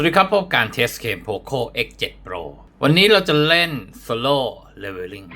สวัสดีครับพบกับการเทสเกม Poco X7 Pro วันนี้เราจะเล่น Solo Leveling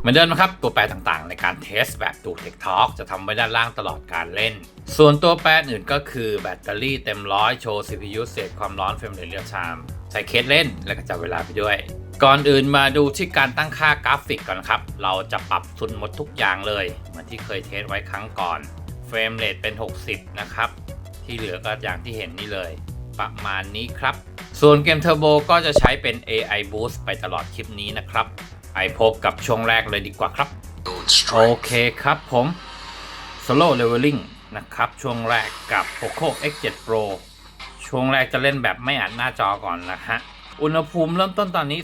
เหมือนเดิมนะครับ ตัวแปรต่างๆ ในการเทสแบบดู Tech Talk จะทำไว้ด้านล่างตลอดการเล่น ส่วนตัวแปรอื่นก็คือแบตเตอรี่เต็มร้อยโชว์ CPU เศษความร้อนเฟรมเรทเรียลไทม์ใช้เคสเล่นแล้วก็จับเวลาไปด้วย ก่อนอื่นมาดูที่การตั้งค่ากราฟิกก่อนครับ เราจะปรับสุดหมดทุกอย่างเลย เหมือนที่เคยเทสไว้ครั้งก่อนเฟรมเรทเป็น 60 นะครับ ที่เหลือก็อย่างที่เห็นนี่เลย ประมาณนี้ครับ ส่วนเกมเทอร์โบก็จะใช้เป็น AI Boost ไปตลอดคลิปนี้นะครับไปพบกับช่วงแรกเลยดีกว่าครับ โอเคครับผม Solo Leveling นะครับ ช่วงแรกกับ Poco X7 Pro ช่วงแรกจะเล่นแบบไม่อัดหน้าจอก่อนนะฮะ อุณหภูมิเริ่มต้นตอนนี้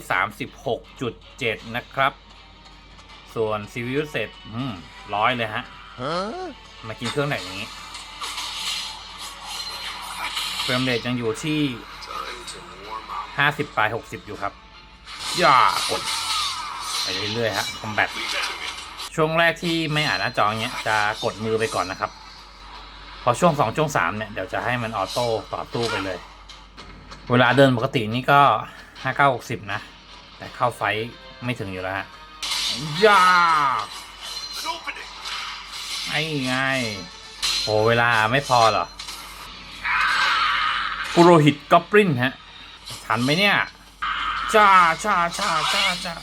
36.7 นะครับ ส่วน CPU เสร็จอืมร้อยเลยฮะ มากินเครื่องไหนอย่างนี้ เฟรมเรทยังอยู่ที่ 50 ปลาย 60 อยู่ครับ ย่ากด ไปเรื่อยๆฮะคอมแบทช่วงแรกที่ไม่อ่านหน้าจอเนี้ยจะกดมือไปก่อนนะครับ พอช่วง 2 ช่วง 3 เนี่ย เดี๋ยวจะให้มันออโต้ต่อตู้ไปเลย เวลาเดินปกตินี่ก็ 59 60 นะ แต่เข้าไฟท์ไม่ถึงอยู่แล้วฮะย่าไอ้ไงโหเวลาไม่พอเหรอ ปุโรหิตก็ปริ้นฮะทันไหมเนี่ยจ้าจ้าจ้าจ้าจ้า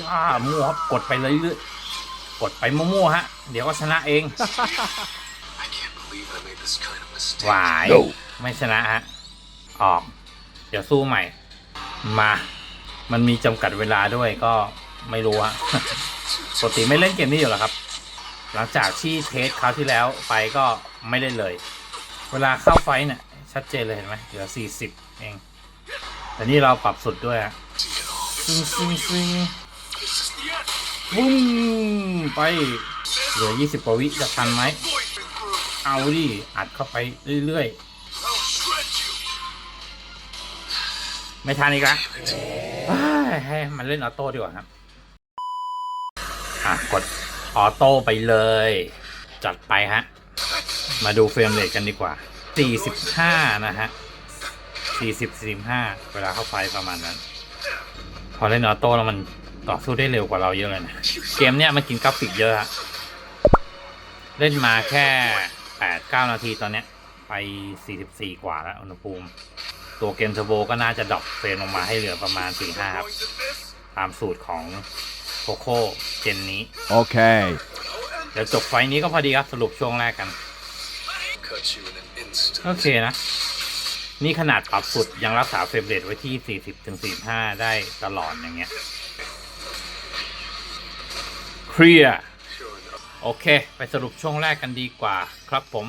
ย่ามั่วครับกดไปเลยเรื่อยๆกดไปมั่วๆฮะ เดี๋ยวก็ชนะเอง I can't believe I made this kind of mistake. หวายไม่ชนะฮะ ออก เดี๋ยวสู้ใหม่ มา มันมีจำกัดเวลาด้วยก็ไม่รู้ฮะปกติไม่เล่นเกมนี้อยู่แล้วครับ หลังจากที่เทสคราวที่แล้วไปก็ไม่เล่นเลย เวลาเข้าไฟเนี่ย ชัดเจนเลยเห็นไหมเหลือ 40 เอง แต่นี่เราปรับสุดด้วยฮะซิงซิงซิงบุ้มไปเหลือ 20กว่าวิจะทันไหม เอาดิอัดเข้าไปเรื่อยๆ ไม่ทันอีกละให้มันเล่นออโต้ดีกว่าครับ อะ กด ออโต้ไปเลย จัดไปฮะ มาดูเฟรมเรทกันดีกว่า 45 นะฮะ 40 45 เวลาเข้าไฟประมาณนั้น พอเล่นออโต้แล้วมันต่อสู้ได้เร็วกว่าเราเยอะเลยนะ เกมเนี้ยมันกินกราฟิกเยอะฮะ เล่นมาแค่ 8-9 นาทีตอนเนี้ยไป 44 กว่าแล้วอุณหภูมิ ตัวเกมเทอร์โบก็น่าจะดรอปเฟรมลงมาให้เหลือประมาณ 4-5 ครับ ตามสูตรของ โคโค่เจนนี้ Okay. เดี๋ยวจบไฟล์นี้ก็พอดีครับสรุปช่วงแรกกัน Cut you in an instant. โอเคนะ นี่ขนาดปรับสุดยังรักษาเฟรมเรทไว้ที่ 40ถึง45 ได้ตลอดอย่างเงี้ยเคลียร์ Sure enough. โอเค ไปสรุปช่วงแรกกันดีกว่าครับผม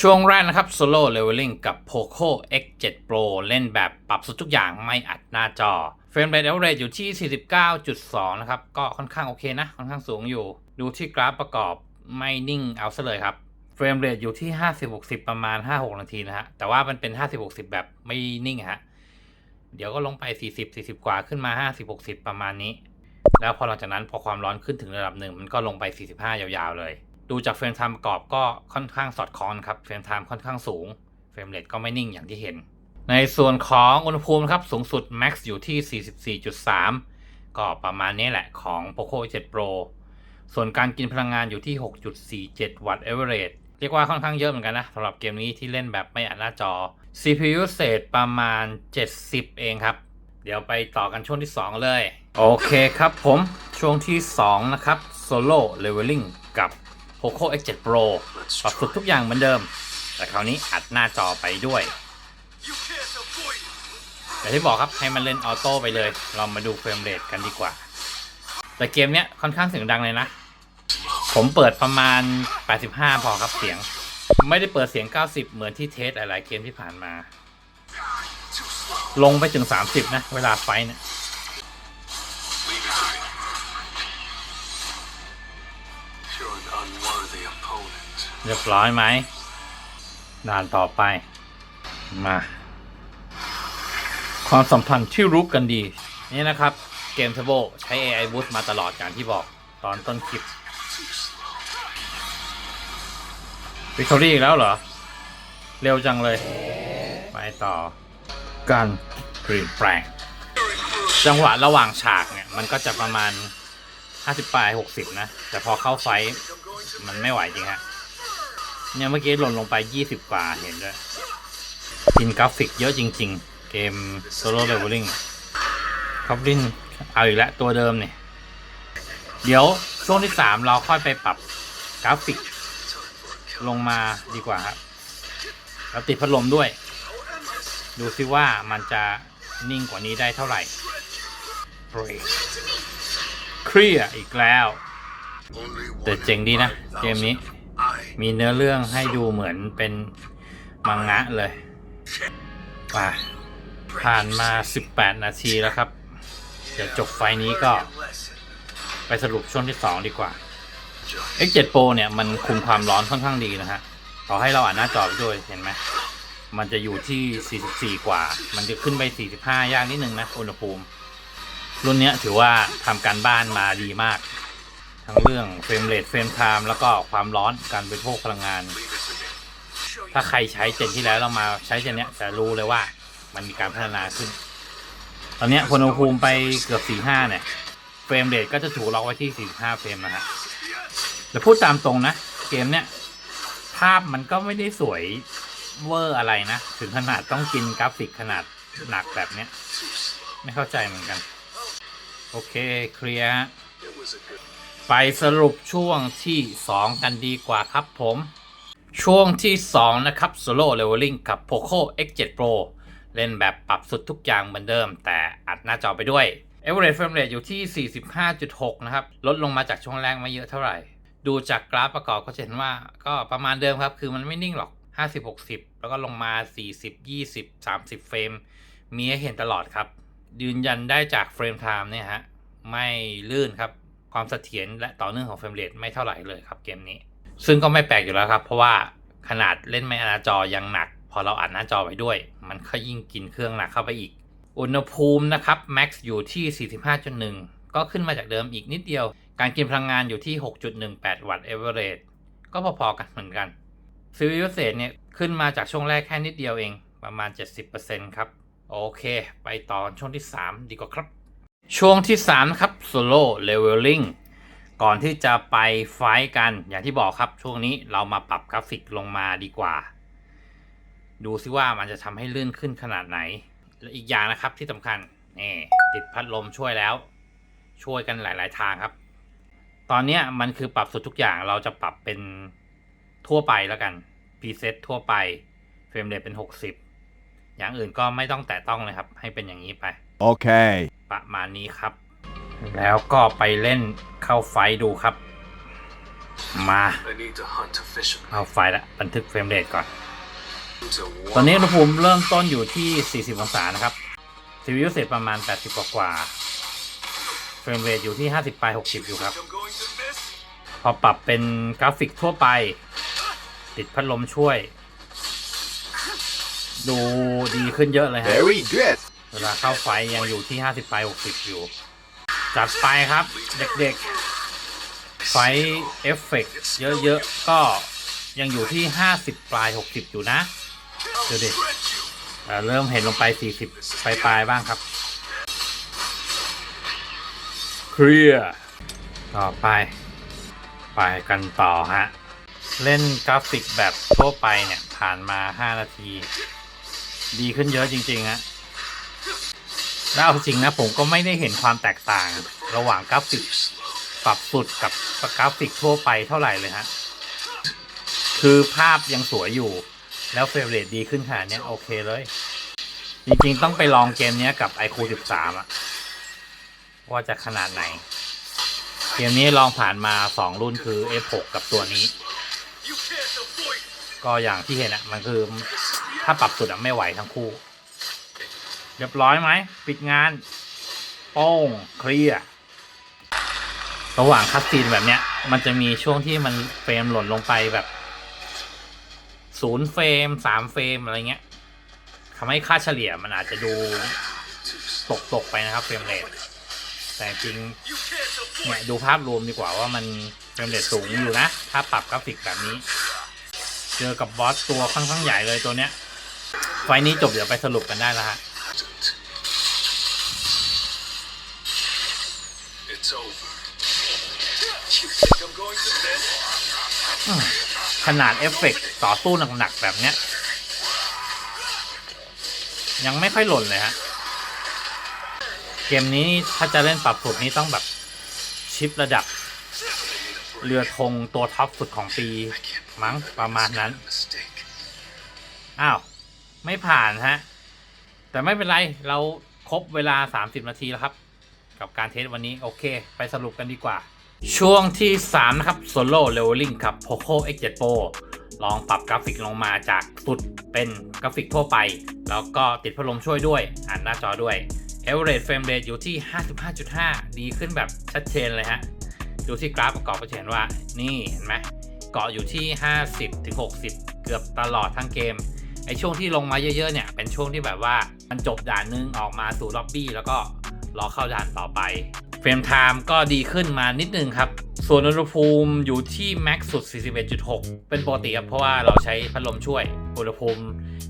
ช่วงแรกนะครับ Solo Leveling กับ Poco X7 Pro เล่นแบบปรับสุดทุกอย่างไม่อัดหน้าจอ เฟรมเรท average อยู่ที่ 49.2 นะครับ ก็ค่อนข้างโอเคนะ ค่อนข้างสูงอยู่ ดูที่กราฟประกอบไม่นิ่งเอาซะเลยครับ เฟรมเรทอยู่ที่ 50-60 ประมาณ 5-6 นาทีนะฮะ แต่ว่ามันเป็น 50-60 แบบไม่นิ่งฮะ เดี๋ยวก็ลงไป 40-40 กว่าขึ้นมา 50-60 ประมาณนี้ แล้วพอหลังจากนั้นพอความร้อนขึ้นถึงระดับหนึ่งมันก็ลงไป 45 ยาวๆ เลย ดูจากเฟรมไทม์ประกอบก็ค่อนข้างสอดคล้องครับ เฟรมไทม์ค่อนข้างสูง เฟรมเรทก็ไม่นิ่งอย่างที่เห็น ในส่วนของอุณหภูมิครับสูงสุด Max อยู่ที่ 44.3 ก็ประมาณนี้แหละของ Poco 7 Pro ส่วนการกินพลังงานอยู่ที่ 6.47 วัตต์ average เรียกว่าค่อนข้างเยอะเหมือนกันนะสำหรับเกมนี้ที่เล่นแบบไม่อัดหน้าจอ CPU เศษประมาณ 70 เองครับ เดี๋ยวไปต่อกันช่วงที่ 2 เลย โอเคครับผมช่วงที่ 2 นะครับ Solo Leveling กับ Poco X7 Pro ปรับสุดทุกอย่างเหมือนเดิม แต่คราวนี้อัดหน้าจอไปด้วย อย่างที่บอกครับให้มันเล่นออโต้ไปเลย เรามาดูเฟรมเรทกันดีกว่า แต่เกมเนี้ยค่อนข้างเสียงดังเลยนะ ผมเปิดประมาณ 85 พอครับเสียง ไม่ได้เปิดเสียง 90 เหมือนที่เทสหลายๆเกมที่ผ่านมา ลงไปถึง 30 นะ เวลาไฟเนี่ยเรียบร้อยไหมด่านต่อไป มา ความสัมพันธ์ที่รู้กันดี นี่นะครับเกมเทอร์โบใช้ AI Boost มาตลอดอย่างที่บอกตอนต้นคลิปวิกตอรี่อีกแล้วเหรอ เร็วจังเลย ไปต่อ การเปลี่ยนแปลง จังหวะระหว่างฉากเนี่ย มันก็จะประมาณ 50ปลาย 60 นะ แต่พอเข้าไฟมันไม่ไหวจริงฮะเนี่ยเมื่อกี้หล่นลงไป 20 กว่าเห็นด้วยกินกราฟิกเยอะจริง ๆ เกม Solo Leveling คอบลินเอาอีกแล้วตัวเดิมเนี่ยเดี๋ยวช่วงที่3เราค่อยไปปรับกราฟิก ลงมาดีกว่าครับแล้วติดพัดลมด้วย ดูซิว่ามันจะนิ่งกว่านี้ได้เท่าไหร่เบรกเครียอีกแล้ว แต่เจ๋งดีนะ เกมนี้ มีเนื้อเรื่องให้ดูเหมือนเป็นมังงะเลยไป ผ่านมา 18 นาทีแล้วครับ เดี๋ยวจบไฟนี้ก็ไปสรุปช่วงที่ 2 ดีกว่า X7 Pro เนี่ย มันคุมความร้อนค่อนข้างดีนะฮะ ต่อให้เราอ่านหน้าจอไปด้วยเห็นไหม มันจะอยู่ที่ 44 กว่า มันจะขึ้นไป 45 ยากนิดนึงนะ อุณหภูมิ รุ่นนี้ถือว่าทำการบ้านมาดีมาก ทั้งเรื่องเฟรมเรทเฟรมไทม์แล้วก็ความร้อนการบริโภคพลังงาน ถ้าใครใช้เจนที่แล้วเรามาใช้เจนเนี้ยจะรู้เลยว่า มันมีการพัฒนาขึ้น ตอนนี้ยอุณหภูมิไปเกือบ 45 เนี่ย เฟรมเรทก็จะถูกล็อกไว้ที่ 45 เฟรมนะฮะแต่พูดตามตรงนะ เกมเนี้ยภาพมันก็ไม่ได้สวยเวอร์อะไรนะ ถึงขนาดต้องกินกราฟิกขนาดหนักแบบเนี้ย ไม่เข้าใจเหมือนกัน โอเค เคลียร์ไปสรุปช่วงที่ 2 กันดีกว่าครับผม ช่วงที่ 2 นะครับ Solo Leveling กับ Poco X7 Pro เล่นแบบปรับสุดทุกอย่างเหมือนเดิม แต่อัดหน้าจอไปด้วย Average Frame Rate อยู่ที่ 45.6 นะครับ ลดลงมาจากช่วงแรกไม่เยอะเท่าไหร่ ดูจากกราฟประกอบก็จะเห็นว่าก็ประมาณเดิมครับ คือมันไม่นิ่งหรอก 50-60 แล้วก็ลงมา 40-20 30 เฟรม มีให้เห็นตลอดครับ ยืนยันได้จากเฟรมไทม์เนี่ยฮะ ไม่ลื่นครับ ความเสถียรและต่อเนื่องของเฟรมเรทไม่เท่าไหร่เลยครับเกมนี้ ซึ่งก็ไม่แปลกอยู่แล้วครับ เพราะว่าขนาดเล่นไม่หน้าจอยังหนัก พอเราอัดหน้าจอไปด้วย มันก็ยิ่งกินเครื่องหนักเข้าไปอีก อุณหภูมินะครับ max อยู่ที่ 45.1 ก็ขึ้นมาจากเดิมอีกนิดเดียว การกินพลังงานอยู่ที่ 6.18 วัตต์ average ก็พอๆกันเหมือนกันซีวิวเศษเนี่ยขึ้นมาจากช่วงแรกแค่นิดเดียวเองประมาณ 70%ครับ โอเค ไปต่อช่วงที่ 3 ดีกว่าครับ ช่วงที่ 3 ครับ Solo Leveling ก่อนที่จะไปไฟท์กันอย่างที่บอกครับ ช่วงนี้เรามาปรับกราฟิกลงมาดีกว่า ดูซิว่ามันจะทำให้ลื่นขึ้นขนาดไหน และอีกอย่างนะครับที่สำคัญนี่ติดพัดลมช่วยแล้ว ช่วยกันหลาย ๆ ทางครับ ตอนเนี้ยมันคือปรับสุดทุกอย่างเราจะปรับเป็นทั่วไปแล้วกันพรีเซตทั่วไปเฟรมเรทเป็น 60 อย่างอื่นก็ไม่ต้องแตะต้องเลยครับ ให้เป็นอย่างนี้ไป Okay. ประมาณนี้ครับ แล้วก็ไปเล่นเข้าไฟท์ดูครับ มา I need to hunt efficiently. เข้าไฟท์ละบันทึกเฟรมเรทก่อน To ตอนนี้ one อุณหภูมิเริ่มต้นอยู่ที่ 40 องศานะครับซีวิวเสร็จประมาณ 80 กว่ากว่าเฟรมเรทอยู่ที่ 50ปลาย60 อยู่ครับ I'm going to miss. พอปรับเป็นกราฟิกทั่วไป ติดพัดลมช่วย ดูดีขึ้นเยอะเลยฮะ Very good. เวลาเข้าไฟยังอยู่ที่ 50ปลาย60 อยู่ จัดไปครับเด็กๆ ไฟเอฟเฟกต์เยอะๆ ก็ยังอยู่ที่ 50 ปลาย 60 อยู่นะ ดูดิเริ่มเห็นลงไป 40 ปลายปลายบ้างครับ เคลียร์ต่อไป ไปกันต่อฮะ เล่นกราฟิกแบบทั่วไปเนี่ย ผ่านมา 5 นาที ดีขึ้นเยอะจริง ๆ ฮะ แล้วเอาจริงนะ ผมก็ไม่ได้เห็นความแตกต่าง ระหว่างกราฟิกปรับสุดกับกราฟิกทั่วไปเท่าไหร่เลยฮะ คือภาพยังสวยอยู่ แล้วเฟรมเรทดีขึ้นขนาดเนี้ยโอเคเลย จริงๆ ต้องไปลองเกมนี้กับ iQ 13อะว่าจะขนาดไหน เกมนี้ลองผ่านมา 2 รุ่นคือ F6 กับตัวนี้ ก็อย่างที่เห็นอะมันคือ ถ้าปรับสุดอะไม่ไหวทั้งคู่ เรียบร้อยไหม ปิดงานโป้งเคลียร์ระหว่างคัดซีนแบบเนี้ย มันจะมีช่วงที่มันเฟรมหล่นลงไปแบบ ศูนย์เฟรมสามเฟรมอะไรเงี้ยทำให้ค่าเฉลี่ยมันอาจจะดูตกตกๆไปนะครับเฟรมเรทแต่จริง You can't avoid เนี่ยดูภาพรวมดีกว่าว่ามันเฟรมเรทสูงอยู่นะ ถ้าปรับกราฟิกแบบนี้ เจอกับบอสตัวค่อนข้างใหญ่เลยตัวเนี้ย ไฟล์นี้จบเดี๋ยวไปสรุปกันได้แล้วฮะ It's over. ขนาดเอฟเฟกต์ต่อสู้หนักๆแบบเนี้ย ยังไม่ค่อยหล่นเลยฮะ เกมนี้ถ้าจะเล่นปรับสุดนี้ต้องแบบชิประดับ เรือธงตัวท็อปสุดของปี มั้งประมาณนั้น อ้าว ไม่ผ่านฮะ แต่ไม่เป็นไรเราครบเวลา 30 นาทีแล้วครับ กับการเทสวันนี้โอเค ไปสรุปกันดีกว่า ช่วงที่ 3 นะครับ Solo Leveling กับ Poco X7 Pro ลองปรับกราฟิกลงมาจากสุดเป็นกราฟิกทั่วไป แล้วก็ติดพัดลมช่วยด้วย อ่านหน้าจอด้วย Average Frame Rate อยู่ที่ 55.5 ดีขึ้นแบบชัดเจนเลยฮะ ดูที่กราฟประกอบก็จะเห็นว่า นี่เห็นไหมเกาะอยู่ที่ 50-60 เกือบตลอดทั้งเกม ไอช่วงที่ลงมาเยอะๆเนี่ย เป็นช่วงที่แบบว่ามันจบด่านนึงออกมาสู่ล็อบบี้แล้วก็รอเข้าด่านต่อไป เฟรมไทม์ก็ดีขึ้นมานิดนึงครับ ส่วนอุณหภูมิอยู่ที่แม็กสุด 41.6 เป็นปกติครับ เพราะว่าเราใช้พัดลมช่วย อุณหภูมิ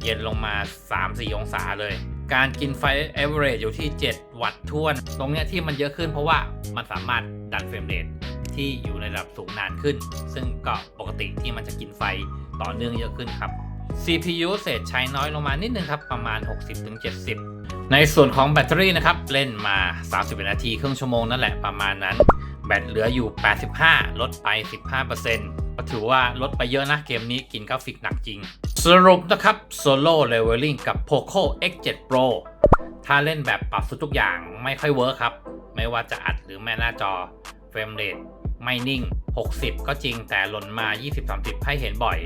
เย็นลงมา 3-4 องศาเลย การกินไฟเอเวอเรอยู่ที่ 7 วัตต์ท้วน ตรงเนี้ยที่มันเยอะขึ้นเพราะว่ามันสามารถดันเฟรมเรทที่อยู่ในระดับสูงนานขึ้น ซึ่งก็ปกติที่มันจะกินไฟต่อเนื่องเยอะขึ้นครับ CPU เศษใช้น้อยลงมานิดนึงครับ ประมาณ 60-70 ในส่วนของแบตเตอรี่นะครับ เล่นมา 30 นาทีครึ่งชั่วโมงนั่นแหละประมาณนั้น แบตเหลืออยู่ 85 ลดไป 15%ก็ถือว่าลดไปเยอะนะเกมนี้กินกราฟิกหนักจริง สรุปนะครับ Solo Leveling กับ Poco X7 Pro ถ้าเล่นแบบปรับสุดทุกอย่างไม่ค่อยเวิร์คครับ ไม่ว่าจะอัดหรือแม่หน้าจอเฟรมเรทไม่นิ่ง 60 ก็จริงแต่หล่นมา 20-30 ให้เห็นบ่อย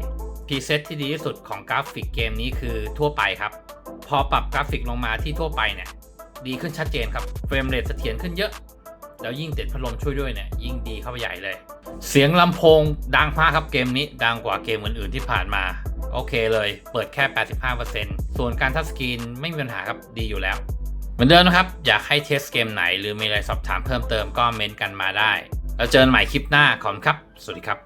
พรีเซตที่ดีที่สุดของกราฟิกเกมนี้คือทั่วไปครับ พอปรับกราฟิกลงมาที่ทั่วไปเนี่ย ดีขึ้นชัดเจนครับ เฟรมเรทเสถียรขึ้นเยอะ แล้วยิ่งติดพัดลมช่วยด้วยเนี่ย ยิ่งดีเข้าไปใหญ่เลย เสียงลำโพงดังมากครับเกมนี้ดังกว่าเกมอื่นๆที่ผ่านมา โอเคเลย เปิดแค่ 85%ส่วนการทัชสกรีนไม่มีปัญหาครับดีอยู่แล้วเหมือนเดิมนะครับ อยากให้เทสเกมไหนหรือมีอะไรสอบถามเพิ่มเติมก็เม้นต์กันมาได้ แล้วเจอกันใหม่คลิปหน้าขอบคุณครับ สวัสดีครับ